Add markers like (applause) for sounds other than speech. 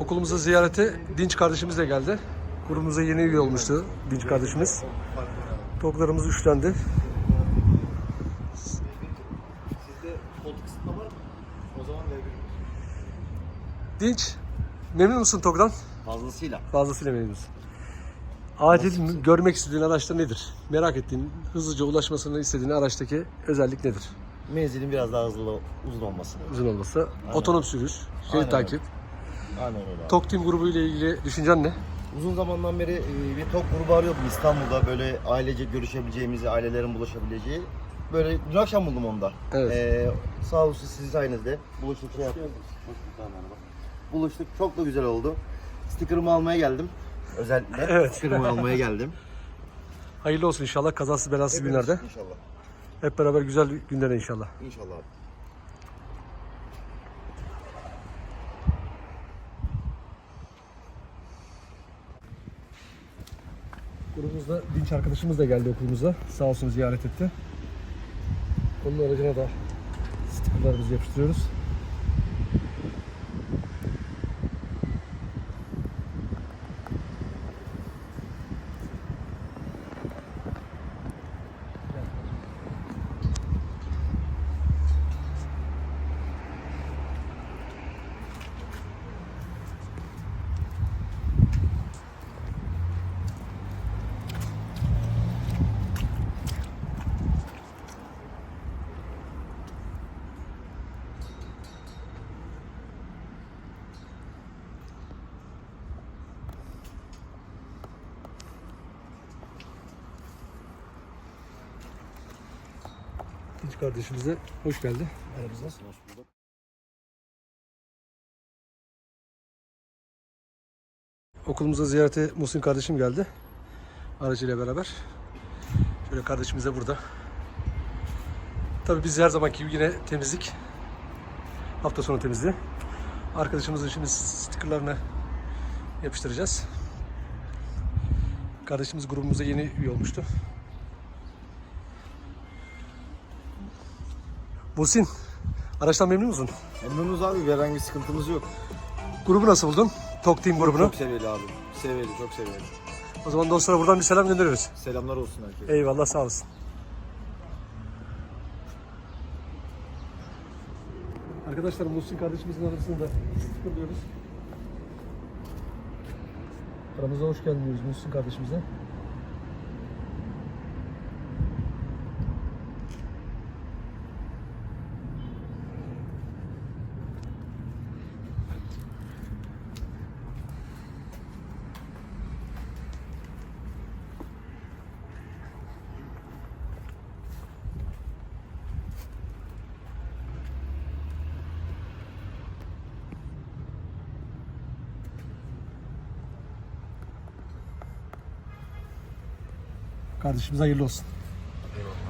Okulumuza ziyarete Dinç kardeşimiz de geldi. Grubumuza yeni üye olmuştu Dinç kardeşimiz. Toklarımız üçlendi. Dinç, memnun musun Tok'dan? Fazlasıyla. Fazlasıyla memnun musun? Acil görmek istediğin araçta nedir? Merak ettiğin, hızlıca ulaşmasını istediğin araçtaki özellik nedir? Menzilin biraz daha hızlı uzun olması. Uzun olması, otonom sürüş, şerit Aynen takip. Aynen öyle abi. Tok Team grubu ile ilgili düşüncen ne? Uzun zamandan beri e, bir tok grubu arıyordum İstanbul'da böyle ailece görüşebileceğimizi, ailelerin buluşabileceği. Böyle dün akşam buldum onu da. Evet. Ee, sağ olsun siz sayenizde buluştuk şey yaptık. Buluştuk. Çok da güzel oldu. Sticker'ımı almaya geldim. Özellikle. (laughs) Evet. Sticker'ımı almaya geldim. Hayırlı olsun inşallah kazasız belasız günlerde. İnşallah. Hep beraber güzel günlerde inşallah. İnşallah abi. Grubumuzda Dinç arkadaşımız da geldi okulumuza. Sağ olsun ziyaret etti. Onun aracına da stikerlerimizi yapıştırıyoruz. Dinç kardeşimize hoş geldi aramıza. Hoş bulduk. Okulumuza ziyarete Muhsin kardeşim geldi. Aracıyla beraber. Şöyle kardeşimiz de burada. Tabii biz her zamanki gibi yine temizlik. Hafta sonu temizliği. Arkadaşımızın şimdi stikerlerini yapıştıracağız. Kardeşimiz grubumuza yeni üye olmuştu. Muhsin, araçtan memnun musun? Memnunuz abi. Herhangi bir sıkıntımız yok. Grubu nasıl buldun? Tok Team grubunu. Çok seviyeli abi. Seviyeli, çok seviyeli. O zaman dostlara buradan bir selam gönderiyoruz. Selamlar olsun herkese. Eyvallah sağ olasın. Arkadaşlar Muhsin kardeşimizin arasında sıkılıyoruz. Aramıza hoş geldin diyoruz Muhsin kardeşimize. Kardeşimize hayırlı olsun. Eyvallah.